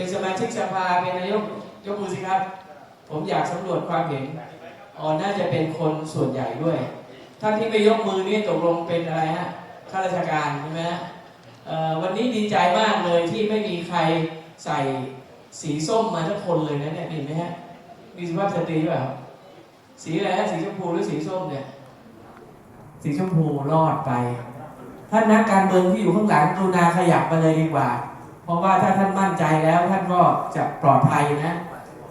เป็นสมาชิกสภาเป็นนายกยกมือสิครับ ผมอยากสำรวจความเห็นอ๋อน่าจะเป็นคนส่วนใหญ่ด้วยท่านที่ไม่ยกมือนี่ตกลงเป็นอะไรฮะข้าราชการใช่ไหมฮะวันนี้ดีใจมากเลยที่ไม่มีใครใส่สีส้มมาสักคนเลยนะเนี่ยเห็นไหมฮะมีสุภาพสตรีหรือเปล่าสีอะไรฮะสีชมพูหรือสีส้มเนี่ย สีชมพูรอดไปท่านนักการเมืองที่อยู่ข้างหลังกรุณาขยับมาเลยดีกว่า ราะว่าถ้าท่านมั่นใจแล้วท่านก็จะปลอดภัยนะ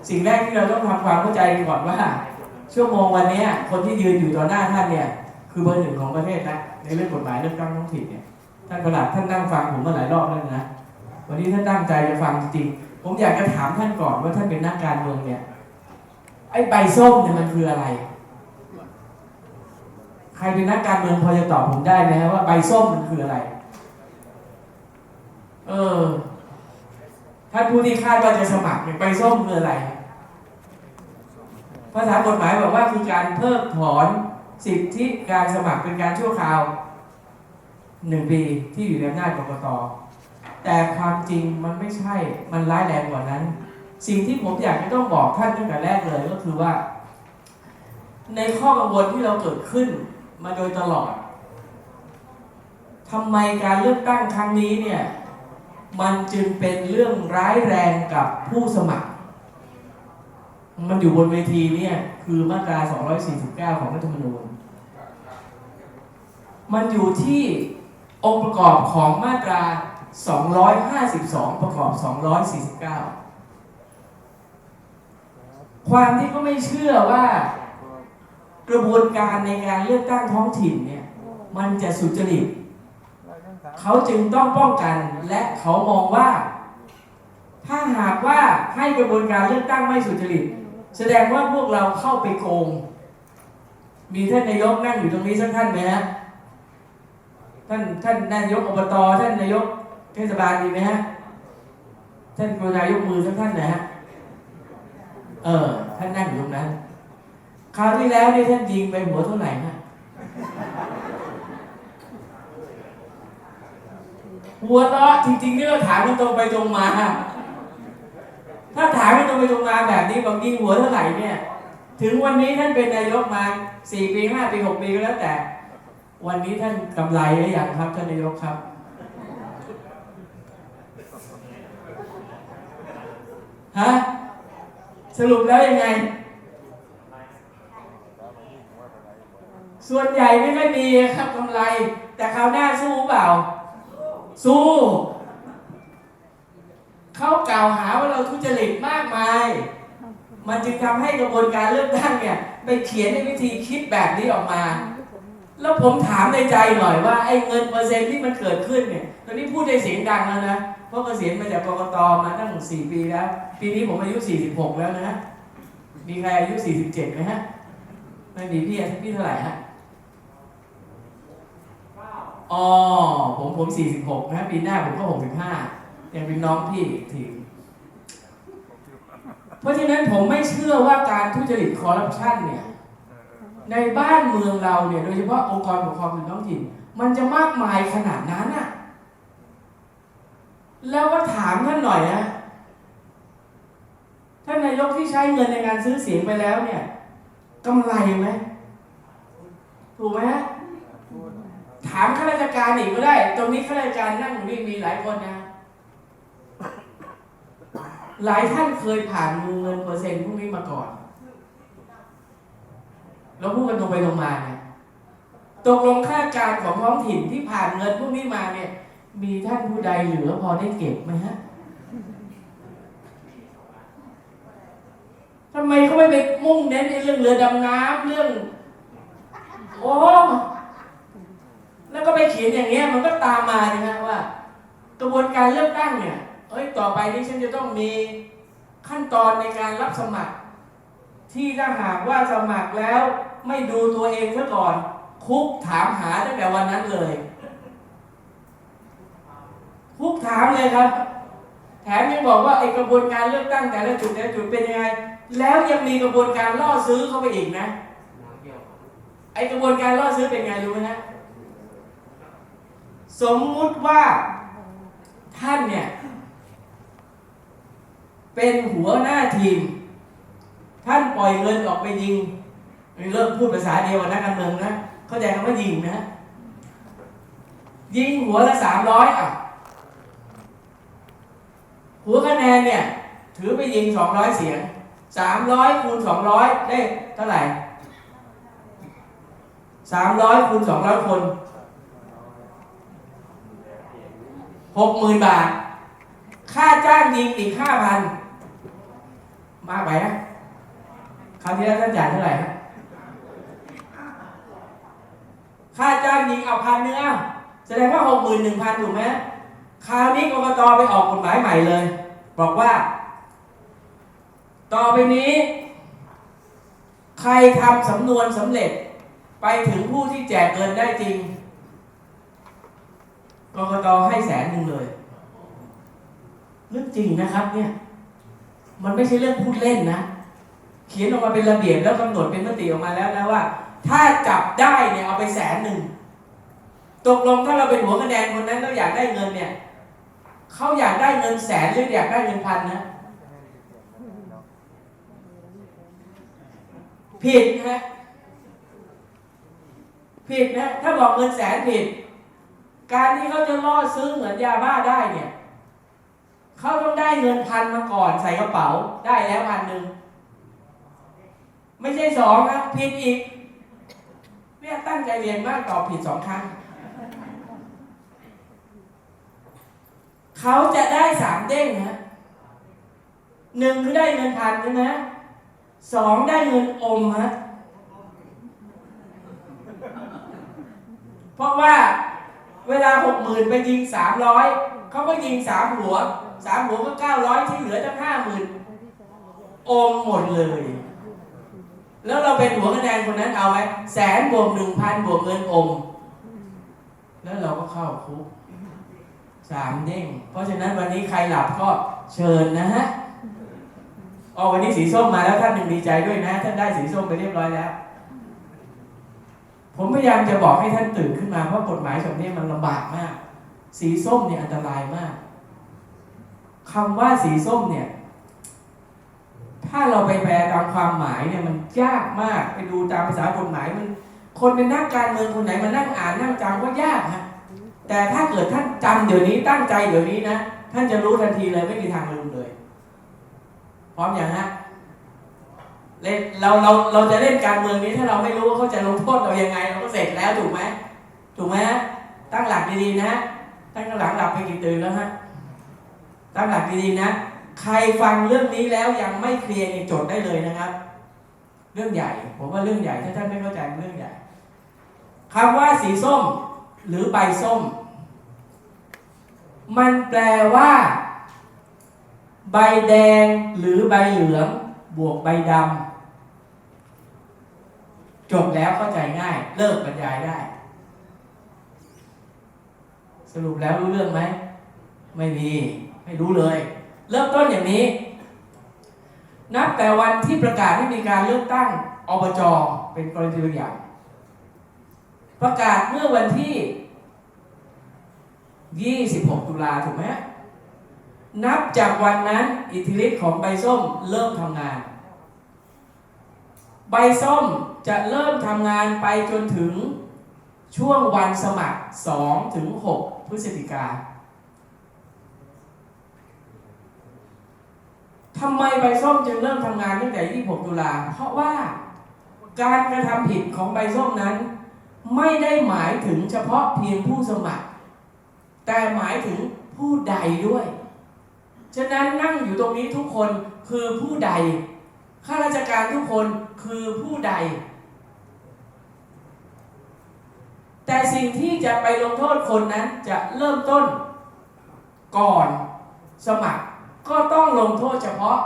สิ่งแรกที่เราต้องทำความเข้าใจก่อนว่า ชั่วโมงวันนี้คนที่ยืนอยู่ต่อหน้าท่านเนี่ยคือเบอร์หนึ่งของประเทศนะในเรื่องกฎหมายเรื่องตั้งท้องถิ่นเนี่ยท่านประหลัดท่านนั่งฟังผมมาหลายรอบแล้วนะวันนี้ท่านตั้งใจจะฟังจริงผมอยากจะถามท่านก่อนว่าท่านเป็นนักการเมืองเนี่ยไอ้ใบส้มเนี่ยมันคืออะไร ใครเป็นนักการเมืองพอจะตอบผมได้ไหมว่าใบส้มมันคืออะไร เออ ท่านผู้ที่คาดว่าจะสมัครเนี่ยใบส้มคืออะไร ภาษากฎหมายบอกว่าคือการเพิกถอนสิทธิการสมัครเป็นการชั่วคราวหนึ่งปีที่อยู่ในอำนาจกกตแต่ความจริงมันไม่ใช่ มันร้ายแรงกว่านั้น สิ่งที่ผมอยากจะต้องบอกท่านตั้งแต่แรกเลยก็คือว่า ในข้อกังวลที่เราเกิดขึ้นมาโดยตลอดทำไมการเลือกตั้งครั้งนี้เนี่ย มันจึงเป็นเรื่องร้ายแรงกับผู้สมัคร มันอยู่บนเวทีเนี่ยคือมาตรา 249 ของรัฐธรรมนูญ มันอยู่ที่องค์ประกอบของมาตรา 252 ประกอบ 249 ความที่เขาไม่เชื่อว่ากระบวนการในการเลือกตั้งท้องถิ่นเนี่ย มันจะสุจริต เขาจึงต้องป้องกันและเขามองว่า ถ้าหากว่าให้กระบวนการเลือกตั้งไม่สุจริต แสดงว่าพวกเราเข้าไปโกง มีท่านนายกนั่งอยู่ตรงนี้สักท่านไหมฮะท่านท่านนายกอบตท่านนายกเทศบาลมีไหมฮะท่านกรุณายกมือสักท่านนะฮะเออ ท่านนั่งอยู่ตรงนั้น คราวที่แล้วนี่ท่านยิงไปหัวเท่าไหร่ฮะ หัวเราะจริงๆนี่เราถามมันตรงไปตรงมา ถ้าถามมันตรงไปตรงมาแบบนี้บอกยิงหัวเท่าไหร่เนี่ย ถึงวันนี้ท่านเป็นนายกมาสี่ปีห้าปีหกปีก็แล้วแต่ วันนี้ท่านกำไรหรือยังครับท่านนายกครับ ฮะ สรุปแล้วยังไง ส่วนใหญ่ไม่ค่อยมีครับกำไร แต่คราวหน้าสู้เปล่า สู้ เขากล่าวหาว่าเราทุจริตมากมาย มันจึงทำให้กระบวนการเลือกตั้งเนี่ยไปเขียนในวิธีคิดแบบนี้ออกมา แล้วผมถามในใจหน่อยว่าไอ้เงินเปอร์เซ็นต์ที่มันเกิดขึ้นเนี่ย ตอนนี้พูดได้เสียงดังแล้วนะ เพราะเกษียณมาจากกรกตมาตั้งสี่ปีแล้ว ปีนี้ผมอายุสี่สิบหกแล้วนะ มีใครอายุสี่สิบเจ็ดไหมฮะ ไม่มีพี่พี่เท่าไหร่ฮะ อ๋อผมผมสี่สิบหกนะปีหน้าผมก็หกสิบห้ายังเป็นน้องพี่อีกทีเพราะฉะนั้นผมไม่เชื่อว่าการทุจริตคอร์รัปชันเนี่ย ในบ้านเมืองเราเนี่ย โดยเฉพาะองค์กรปกครองส่วนท้องถิ่น มันจะมากมายขนาดนั้นน่ะแล้วก็ถามท่านหน่อยนะท่านนายกที่ใช้เงินในการซื้อเสียงไปแล้วเนี่ยกำไรไหมถูกไหมฮะ ถามข้าราชการอีกก็ได้ ตรงนี้ข้าราชการนั่งอยู่นี่มีหลายคนนะ หลายท่านเคยผ่านมือเงินเปอร์เซ็นต์พวกนี้มาก่อนเราพูดกันตรงไปตรงมาเนี่ยตกลงข้าการของท้องถิ่นที่ผ่านเงินพวกนี้มาเนี่ย มีท่านผู้ใดเหลือพอได้เก็บไหมฮะทำไมเขาไม่ไปมุ่งเน้นในเรื่องเรือดำน้ำเรื่อง โอ้ แล้วก็ไปเขียนอย่างเงี้ยมันก็ตามมาใช่ไหมว่า กระบวนการเลือกตั้งเนี่ยเอ้ยต่อไปนี้ฉันจะต้องมีขั้นตอนในการรับสมัคร ที่ถ้าหากว่าสมัครแล้วไม่ดูตัวเองซะก่อน คุกถามหาตั้งแต่วันนั้นเลย คุกถามเลยครับ แถมยังบอกว่าไอกระบวนการเลือกตั้งแต่ละจุดแต่ละจุดเป็นยังไง แล้วยังมีกระบวนการล่อซื้อเข้าไปอีกนะไอกระบวนการล่อซื้อเป็นไงรู้ไหมฮะ สมมุติว่าท่านเนี่ย เป็นหัวหน้าทีม ท่านปล่อยเงินออกไปยิงเริ่มพูดภาษาเดียวกับนักการเมืองนะ เข้าใจคำว่ายิงนะ ยิงหัวละสามร้อยอะ หัวคะแนนเนี่ย ถือไปยิงสองร้อยเสียงสามร้อยคูณสองร้อยได้เท่าไหร่สามร้อยคูณสองร้อยคน หกหมื่นบาท ค่าจ้างยิงอีกห้าพันมากไปนะคราวที่แล้วท่านจ่ายเท่าไหร่ฮะค่าจ้างยิงเอาพันเนื้อแสดงว่าหกหมื่นหนึ่งพันถูกไหมคราวนี้กรกตไปออกกฎหมายใหม่เลย บอกว่า ต่อไปนี้ ใครทำสำนวนสำเร็จไปถึงผู้ที่แจกเงินได้จริง กกตให้แสนหนึ่งเลยเรื่องจริงนะครับ เนี่ย มันไม่ใช่เรื่องพูดเล่นนะ เขียนออกมาเป็นระเบียบแล้วกำหนดเป็นมติออกมาแล้วนะว่า ถ้าจับได้เนี่ยเอาไปแสนหนึ่งตกลงถ้าเราเป็นหัวคะแนนคนนั้นเราอยากได้เงินเนี่ยเขาอยากได้เงินแสนหรืออยากได้เงินพันนะผิดนะผิดนะ ถ้าบอกเงินแสนผิด การที่เขาจะล่อซื้อเหมือนยาบ้าได้เนี่ยเขาต้องได้เงินพันมาก่อนใส่กระเป๋าได้แล้วพันหนึ่งไม่ใช่สองนะผิดอีกเนี่ยตั้งใจเรียนมากตอบผิดสองครั้งเขาจะได้สามเด้งนะหนึ่งคือได้เงินพันใช่ไหมสองได้เงินอมฮะเพราะว่า เวลาหกหมื่นไปยิงสามร้อยเขาก็ยิงสามหัวสามหัวก็เก้าร้อยที่เหลือตั้งห้าหมื่นอมหมดเลย แล้วเราเป็นหัวคะแนนคนนั้นเอาไหมแสนบวกหนึ่งพันบวกเงินอมแล้วเราก็เข้าคุกสามเด้ง เพราะฉะนั้นวันนี้ใครหลับก็เชิญนะฮะอ๋อวันนี้สีส้มมาแล้วท่านหนึ่งดีใจด้วยนะ ท่านได้สีส้มไปเรียบร้อยแล้ว ผมพยายามจะบอกให้ท่านตื่นขึ้นมาเพราะกฎหมายฉบับนี้มันลำบากมาก สีส้มเนี่ยอันตรายมากคำว่าสีส้มเนี่ย ถ้าเราไปแปลตามความหมายเนี่ยมันยากมากไปดูตามภาษากฎหมายมัน คนเป็นนักการเมืองคนไหนมานั่งอ่านนั่งจำก็ยากฮะแต่ถ้าเกิดท่านจำเดี๋ยวนี้ตั้งใจเดี๋ยวนี้นะท่านจะรู้ทันทีเลยไม่มีทางลืมเลย พร้อมอย่างฮะเล่นเราเราเราจะเล่นการเมืองนี้ถ้าเราไม่รู้ว่าเขาจะลงโทษเรายังไง แล้วถูกไหมถูกไหมฮะตั้งหลักดีๆนะตั้งหลังหลับไปกี่ตื่นแล้วฮะตั้งหลักดีๆนะ ใครฟังเรื่องนี้แล้วยังไม่เคลียร์จดได้เลยนะครับ เรื่องใหญ่ ผมว่าเรื่องใหญ่ถ้าท่านไม่เข้าใจเรื่องใหญ่คำว่าสีส้มหรือใบส้ม มันแปลว่า ใบแดงหรือใบเหลือง บวกใบดำ จบแล้วเข้าใจง่าย เลิกบรรยายได้ สรุปแล้วรู้เรื่องไหม ไม่มี ไม่รู้เลย เริ่มต้นอย่างนี้ นับแต่วันที่ประกาศให้มีการเลือกตั้งอบจเป็นกรณีตัวอย่าง ประกาศเมื่อวันที่ 26 ตุลาถูกไหมนับจากวันนั้นอิทธิฤทธิ์ของใบส้มเริ่มทำงาน ใบส้ม จะเริ่มทำงานไปจนถึงช่วงวันสมัคร 2 ถึง 6 พฤศจิกาทำไมใบส้มจึงเริ่มทำงานตั้งแต่ 26 ตุลา เพราะว่าการกระทำผิดของใบส้มนั้น ไม่ได้หมายถึงเฉพาะเพียงผู้สมัคร แต่หมายถึงผู้ใดด้วย ฉะนั้นนั่งอยู่ตรงนี้ทุกคนคือผู้ใด ข้าราชการทุกคนคือผู้ใด แต่สิ่งที่จะไปลงโทษคนนั้นจะเริ่มต้นก่อนสมัคร ก็ต้องลงโทษเฉพาะ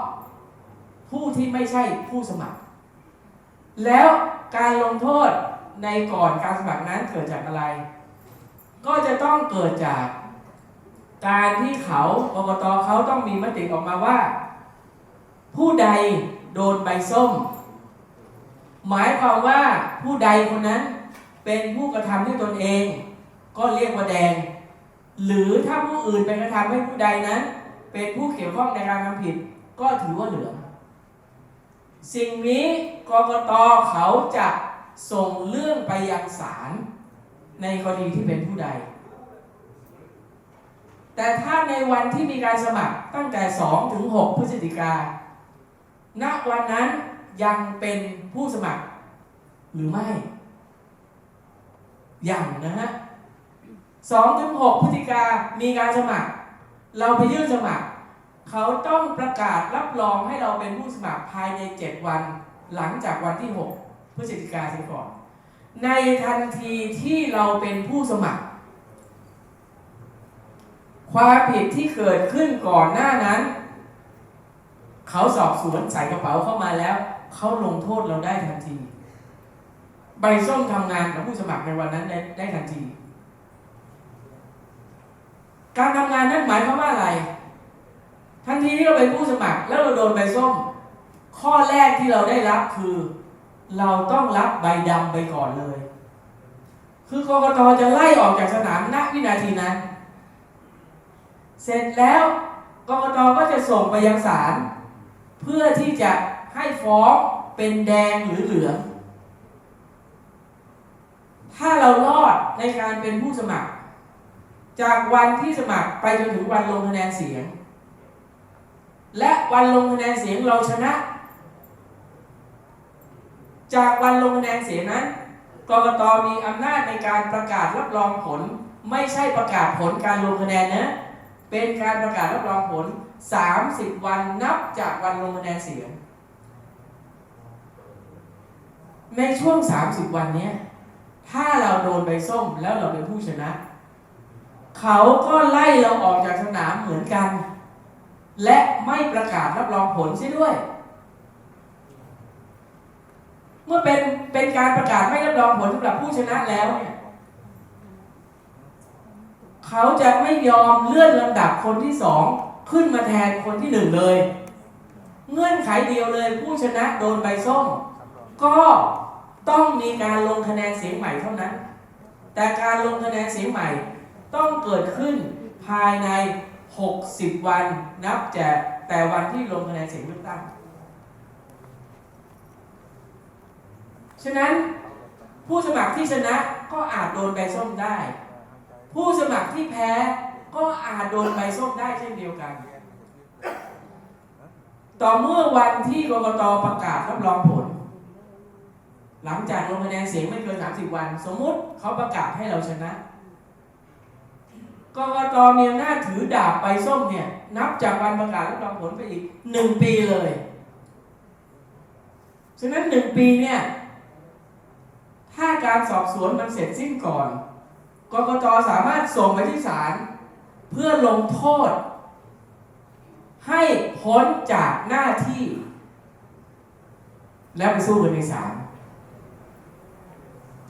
ผู้ที่ไม่ใช่ผู้สมัคร แล้วการลงโทษในก่อนการสมัครนั้นเกิดจากอะไร ก็จะต้องเกิดจากการที่เขากกตเขาต้องมีมติออกมาว่า ผู้ใด โดนใบส้ม หมายความว่าผู้ใดคนนั้นเป็นผู้กระทำด้วยตนเอง ก็เรียกว่าแดง หรือถ้าผู้อื่นไปกระทำให้ผู้ใดนั้น เป็นผู้เกี่ยวข้องในการทำผิด ก็ถือว่าเหลืองสิ่งนี้กรกตเขาจะส่งเรื่องไปยังศาลในกรณีที่เป็นผู้ใด แต่ถ้าในวันที่มีการสมัครตั้งแต่ 2 ถึง 6 พฤศจิกา ณวันนั้นยังเป็นผู้สมัคร หรือไม่อย่างนะฮะ2ถึง6พฤศจิกามีการสมัคร เราไปยื่นสมัคร เขาต้องประกาศรับรองให้เราเป็นผู้สมัครภายใน7วัน หลังจากวันที่6พฤศจิกาเสียก่อนในทันทีที่เราเป็นผู้สมัคร ความผิดที่เกิดขึ้นก่อนหน้านั้น เขาสอบสวนใส่กระเป๋าเข้ามาแล้ว เขาลงโทษเราได้ทันที ใบส้มทำงานกับผู้สมัครในวันนั้นได้ได้ทันที การทำงานนั้นหมายความว่าอะไร ทันทีที่เราเป็นผู้สมัคร แล้วเราโดนใบส้ม ข้อแรกที่เราได้รับคือ เราต้องรับใบดำไปก่อนเลย คือกกตจะไล่ออกจากสนามณวินาทีนั้น เสร็จแล้วกกตก็จะส่งไปยังศาล เพื่อที่จะให้ฟ้องเป็นแดงหรือเหลือง ถ้าเรารอดในการเป็นผู้สมัคร จากวันที่สมัครไปจนถึงวันลงคะแนนเสียง และวันลงคะแนนเสียงเราชนะ จากวันลงคะแนนเสียงนั้นกรกตมีอำนาจในการประกาศรับรองผล ไม่ใช่ประกาศผลการลงคะแนนนะ เป็นการประกาศรับรองผล 30 วันนับจากวันลงคะแนนเสียง ในช่วง 30 วันนี้ถ้าเราโดนใบส้มแล้วเราเป็นผู้ชนะ เขาก็ไล่เราออกจากสนามเหมือนกัน และไม่ประกาศรับรองผลเสียด้วย เมื่อเป็นเป็นการประกาศไม่รับรองผลสำหรับผู้ชนะแล้วเนี่ยเขาจะไม่ยอมเลื่อนลำดับคนที่สอง ขึ้นมาแทนคนที่หนึ่งเลย เงื่อนไขเดียวเลยผู้ชนะโดนใบส้ม ก็ต้องมีการลงคะแนนเสียงใหม่เท่านั้น แต่การลงคะแนนเสียงใหม่ ต้องเกิดขึ้นภายใน 60 วันนับจากแต่วันที่ลงคะแนนเสียงเลือกตั้ง ฉะนั้นผู้สมัครที่ชนะก็อาจโดนใบส้มได้ ผู้สมัครที่แพ้ ก็อาจโดนใบส้มได้เช่นเดียวกัน ต่อเมื่อวันที่กรกตประกาศรับรองผล หลังจากลงคะแนนเสียงไม่เกิน 30 วัน สมมุติเขาประกาศให้เราชนะกรกตมีอำนาจถือดาบใบส้มเนี่ย นับจากวันประกาศรับรองผลไปอีกหนึ่งปีเลยฉะนั้นหนึ่งปีเนี่ย ถ้าการสอบสวนมันเสร็จสิ้นก่อนกรกตสามารถส่งไปที่ศาล เพื่อลงโทษ ให้พ้นจากหน้าที่ แล้วไปสู้กันในศาล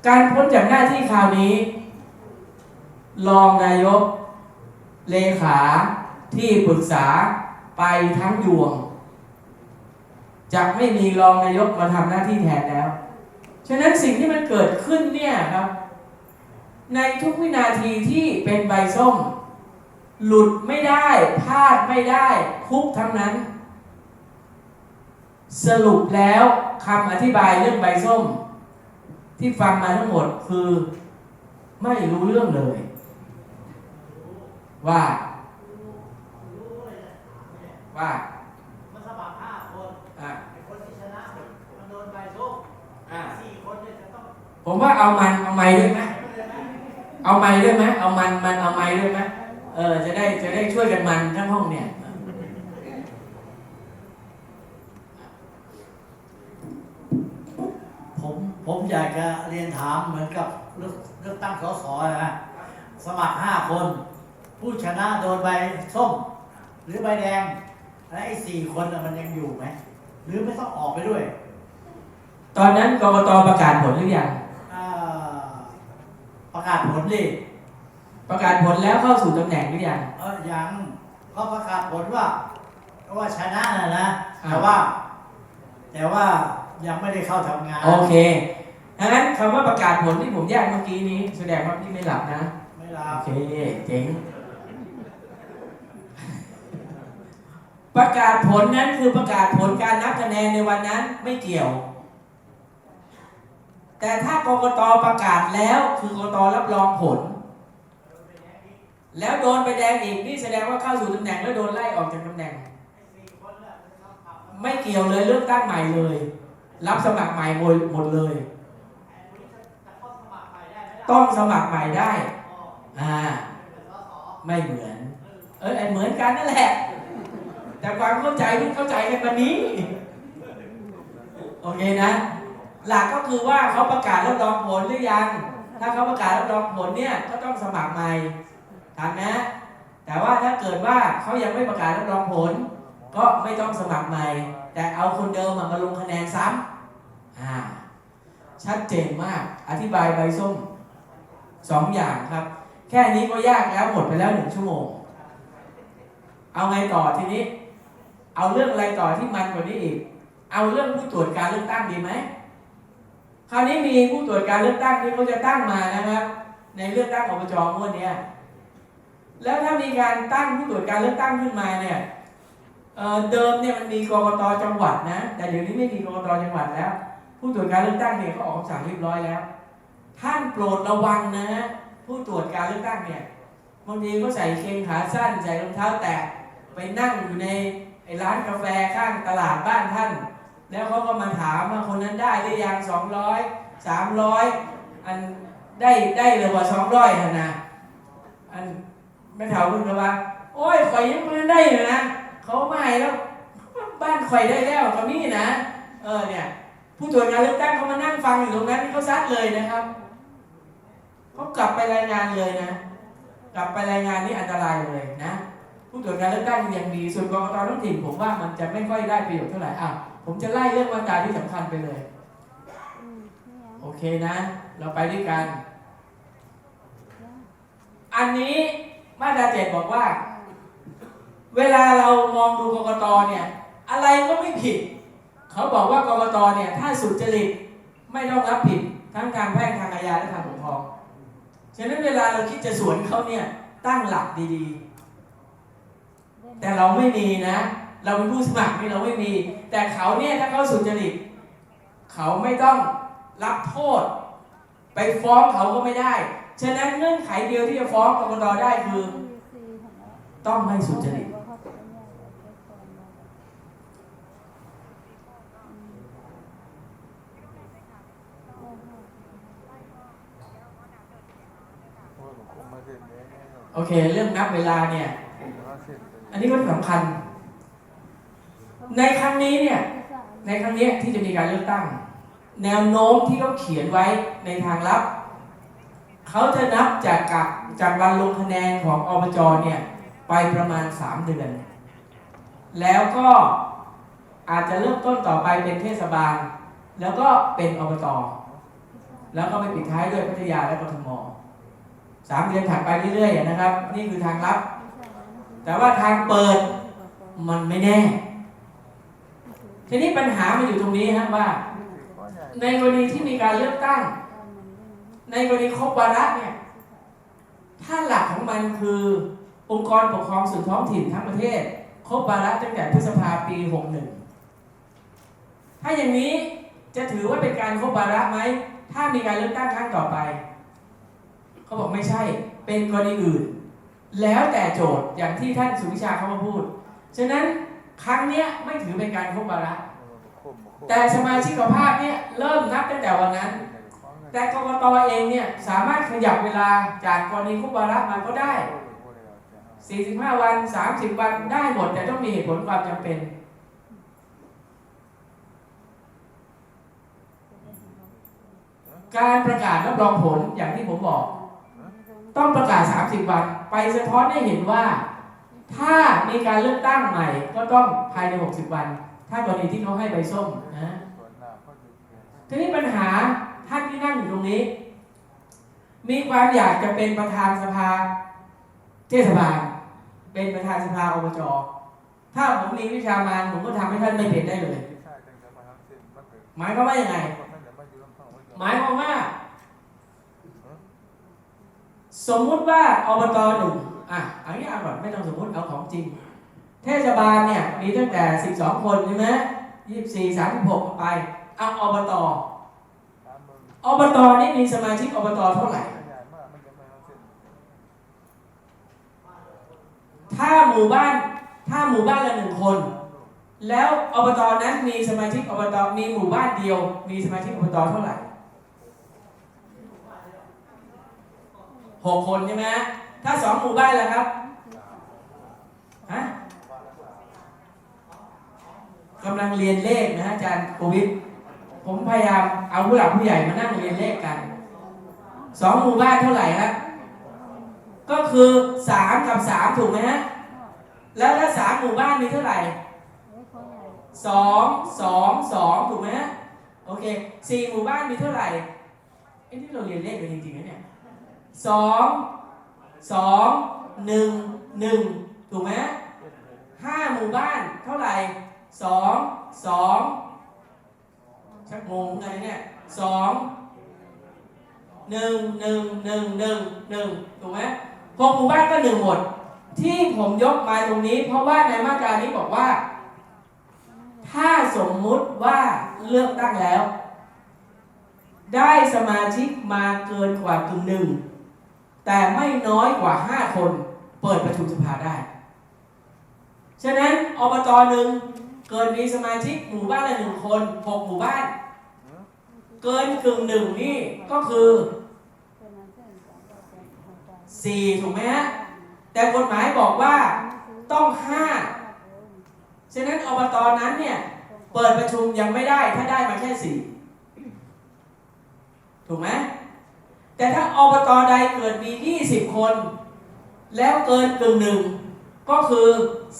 การพ้นจากหน้าที่คราวนี้ รองนายก เลขาที่ปรึกษาไปทั้งยวง จะไม่มีรองนายกมาทำหน้าที่แทนแล้ว ฉะนั้นสิ่งที่มันเกิดขึ้นเนี่ยครับ ในทุกวินาทีที่เป็นใบส้ม หลุดไม่ได้พลาดไม่ได้ คุกทั้งนั้น สรุปแล้วคำอธิบายเรื่องใบส้ม ที่ฟังมาทั้งหมดคือไม่รู้เรื่องเลย ว่า ว่ามันสมัครห้าคนอะไอ้คนที่ชนะมันโดนใบส้มอะสี่คนเนี่ยจะต้องผมว่าเอามันเอาไม้ด้วยไหมไม่ได้ไหมเอาไม้ด้วยไหมเอามันมันเอาไม้ด้วยไหม เออจะได้จะได้ช่วยกันมันทั้งห้องเนี่ยผมผมอยากจะเรียนถามเหมือนกับเลือกเลือกตั้งสสนะสมัครห้าคน ผู้ชนะโดนใบส้ม หรือใบแดง และไอ้สี่คนน่ะมันยังอยู่ไหมหรือไม่ต้องออกไปด้วย ตอนนั้นกกตประกาศผลหรือยัง อ่า ประกาศผลดิ ประกาศผลแล้วเข้าสู่ตำแหน่งหรือยัง เออยังก็ประกาศผลว่าว่าชนะนะนะอ่าแต่ว่า แต่ว่ายังไม่ได้เข้าทำงานโอเคดังนั้นคำว่าประกาศผลที่ผมแยกเมื่อกี้นี้ แสดงว่าพี่ไม่หลับนะ ไม่ลาโอเคเจ๋งประกาศผลนั้นคือประกาศผลการนับคะแนนในวันนั้นไม่เกี่ยว แต่ถ้ากกตประกาศแล้วคือกกตรับรองผล แล้วโดนไปแดงอีกนี่แสดงว่าเข้าสู่ตำแหน่งแล้วโดนไล่ออกจากตำแหน่ง ไม่เกี่ยวเลยเลือกตั้งใหม่เลย รับสมัครใหม่หมดเลย ต้องสมัครใหม่ได้อ่าไม่เหมือน เออไอเหมือนกันนั่นแหละ แต่ความเข้าใจเพิ่เข้าใจกันวันนี้ โอเคนะ หลักก็คือว่าเขาประกาศรับรองผลหรือยัง ถ้าเขาประกาศรับรองผลเนี่ยก็ต้องสมัครใหม่ ทันนะ แต่ว่าถ้าเกิดว่าเขายังไม่ประกาศรับรองผล ก็ไม่ต้องสมัครใหม่ แต่เอาคนเดิมมามาลงคะแนนซ้ำอ่าชัดเจนมาก อธิบายใบส้มสองอย่างครับ แค่นี้ก็ยากแล้วหมดไปแล้วหนึ่งชั่วโมง เอาไงต่อทีนี้ เอาเรื่องอะไรต่อที่มันกว่านี้อีก เอาเรื่องผู้ตรวจการเลือกตั้งดีไหมคราวนี้มีผู้ตรวจการเลือกตั้งที่เขาจะตั้งมานะครับ ในเลือกตั้งอบจงวดเนี้ย แล้วถ้ามีการตั้งผู้ตรวจการเลือกตั้งขึ้นมาเนี่ยเเดิมเนี่ยมันมีกรกตจังหวัดนะ แต่เดี๋ยวนี้ไม่มีกรกตจังหวัดแล้ว ผู้ตรวจการเลือกตั้งเนี่ยเขาออกคำสั่งเรียบร้อยแล้ว ท่านโปรดระวังนะ ผู้ตรวจการเลือกตั้งเนี่ยบางทีก็ใส่เกงขาสั้นใส่รองเท้าแตะไปนั่งอยู่ในไอ้ร้านกาแฟข้างตลาดบ้านท่าน แล้วเขาก็มาถามว่าคนนั้นได้หรือยังสองร้อยสามร้อยอันได้ได้เลยว่าสองร้อยนะอัน ไม่เท่าคุณกับว่า โอ้ยข่อยยังไม่ได้เลยนะเขาไม่แล้ว บ้านข่อยได้แล้วก็มีนะ เออเนี่ย ผู้ตรวจการเลือกตั้งเขามานั่งฟังอยู่ตรงนั้นเขาซัดเลยนะครับเขากลับไปรายงานเลยนะ กลับไปรายงานนี่อันตรายเลยนะ ผู้ตรวจการเลือกตั้งยังดี ส่วนกรกตท้องถิ่นผมว่ามันจะไม่ค่อยได้ประโยชน์เท่าไหร่อะผมจะไล่เรื่องมาตราที่สำคัญไปเลย โอเคนะ เราไปด้วยกัน อันนี้ มาตราเจ็ดบอกว่า เวลาเรามองดูกกตเนี่ย อะไรก็ไม่ผิด เขาบอกว่ากกตเนี่ย ถ้าสุจริตไม่ต้องรับผิดทั้งทางแพ่งทางอาญาและทางปกครองฉะนั้นเวลาเราคิดจะสวนเขาเนี่ยตั้งหลักดีๆ แต่เราไม่มีนะ เราเป็นผู้สมัครนี่เราไม่มี แต่เขาเนี่ยถ้าเขาสุจริตเขาไม่ต้องรับโทษ ไปฟ้องเขาก็ไม่ได้ ฉะนั้นเงื่อนไขเดียวที่จะฟ้องกรกตได้คือ ต้องไม่สุจริตโอเค เรื่องนับเวลาเนี่ย อันนี้ก็สำคัญ ในครั้งนี้เนี่ย ในครั้งนี้ที่จะมีการเลือกตั้ง แนวโน้มที่เขาเขียนไว้ในทางลับ เขาจะนับจากกับจากวันลงคะแนนของอบจเนี่ยไปประมาณ 3 เดือน แล้วก็อาจจะเริ่มต้นต่อไปเป็นเทศบาล แล้วก็เป็นอบต แล้วก็ไปปิดท้ายด้วยพัทยาและกทมสามเดือนถัดไปเรื่อยๆนะครับ นี่คือทางลับ แต่ว่าทางเปิดมันไม่แน่ ทีนี้ปัญหามันอยู่ตรงนี้ฮะว่า ในกรณีที่มีการเลือกตั้ง ในกรณีครบวาระเนี่ย ถ้าหลักของมันคือองค์กรปกครองส่วนท้องถิ่นทั้งประเทศ ครบวาระตั้งแต่พฤษภาปี61ถ้าอย่างนี้จะถือว่าเป็นการครบวาระไหม ถ้ามีการเลือกตั้งครั้งต่อไป เขาบอกไม่ใช่ เป็นกรณีอื่น แล้วแต่โจทย์อย่างที่ท่านสุวิชาเขามาพูด ฉะนั้นครั้งเนี้ยไม่ถือเป็นการครบวาระ แต่สมาชิกภาพเนี่ยเริ่มนับตั้งแต่วันนั้น แต่กรกตเองเนี่ยสามารถขยับเวลาจากกรณีครบวาระมาก็ได้ 45 วัน 30 วันได้หมดแต่ต้องมีเหตุผลความจำเป็น การประกาศรับรองผลอย่างที่ผมบอก ต้องประกาศ 30 วัน ไปสะท้อนให้เห็นว่า ถ้ามีการเลือกตั้งใหม่ก็ต้องภายใน 60 วัน ถ้ากรณีที่เขาให้ใบส้มนะทีนี้ปัญหา ท่านที่นั่งอยู่ตรงนี้ มีความอยากจะเป็นประธานสภาเทศบาล เป็นประธานสภาอบจถ้าผมมีวิชามานผมก็ทำให้ท่านไม่เป็นได้เลย หมายความว่ายังไง หมายความว่า สมมุติว่าอบตหนึ่งอะอันนี้เอาก่อนไม่ต้องสมมุติเอาของจริง เทศบาลเนี่ยมีตั้งแต่ 12 คนใช่ไหม24 36ไป เอาอบต อบตนี่มีสมาชิกอบตเท่าไหร่ ถ้าหมู่บ้าน ถ้าหมู่บ้านละหนึ่งคน แล้วอบตนั้นมีสมาชิกอบตมีหมู่บ้านเดียว มีสมาชิกอบตเท่าไหร่หกคนใช่ไหมฮะถ้าสองหมู่บ้านแล้วครับฮะกำลังเรียนเลขนะอาจารย์โควิด ผมพยายามเอาผู้หลักผู้ใหญ่มานั่งเรียนเลขกันสองหมู่บ้านเท่าไหร่ฮะก็คือสามกับสามถูกไหมฮะแล้วถ้าสามหมู่บ้านมีเท่าไหร่สองสองสองถูกไหมฮะโอเคสี่หมู่บ้านมีเท่าไหร่ไอ้นี่เราเรียนเลขกันจริงๆนะเนี่ยสองสองหนึ่งหนึ่งถูกไหมห้าหมู่บ้านเท่าไหร่สองสอง ชักงงไงเนี่ยสองหนึ่งหนึ่งหนึ่งหนึ่งหนึ่งถูกไหมหกหมู่บ้านก็หนึ่งหมด ที่ผมยกมาตรงนี้ เพราะว่าในมาตรานี้บอกว่า ถ้าสมมุติว่าเลือกตั้งแล้ว ได้สมาชิกมาเกินกว่ากึ่งหนึ่งแต่ไม่น้อยกว่า 5 คนเปิดประชุมสภาได้ ฉะนั้นอบจหนึ่ง เกินมีสมาชิกหมู่บ้านละหนึ่งคนหกหมู่บ้าน เกินกึ่งหนึ่งนี่ก็คือสี่ถูกไหมฮะแต่กฎหมายบอกว่าต้องห้าฉะนั้นอบตนั้นเนี่ย เปิดประชุมยังไม่ได้ถ้าได้มาแค่สี่ถูกไหมแต่ถ้าอบตใดเกิดมี 20 คน แล้วเกินกึ่งหนึ่งก็คือ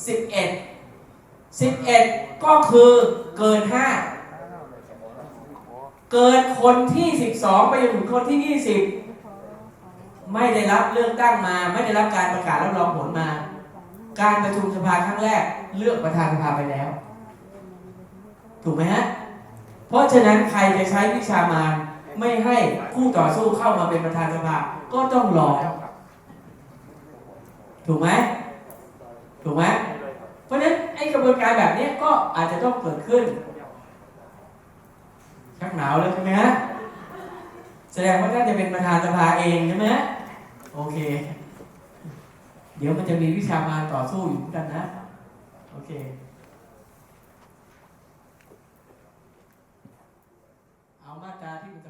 11 11 ก็คือเกิน 5 เกินคนที่ 12 ไปจนถึงคนที่ 20 ไม่ได้รับเลือกตั้งมา ไม่ได้รับการประกาศรับรองผลมา การประชุมสภาครั้งแรกเลือกประธานสภาไปแล้ว ถูกไหมฮะ เพราะฉะนั้นใครจะใช้วิชามารไม่ให้คู่ต่อสู้เข้ามาเป็นประธานสภาก็ต้องรอ ถูกไหมถูกไหม เพราะฉะนั้นไอ้กระบวนการแบบนี้ก็อาจจะต้องเกิดขึ้นชักหนาวเลยใช่ไหมฮะแสดงว่าน่าจะเป็นประธานสภาเองใช่ไหมโอเค เดี๋ยวมันจะมีวิชามารต่อสู้อยู่เหมือนกันนะ โอเคเอามาตราที่มัน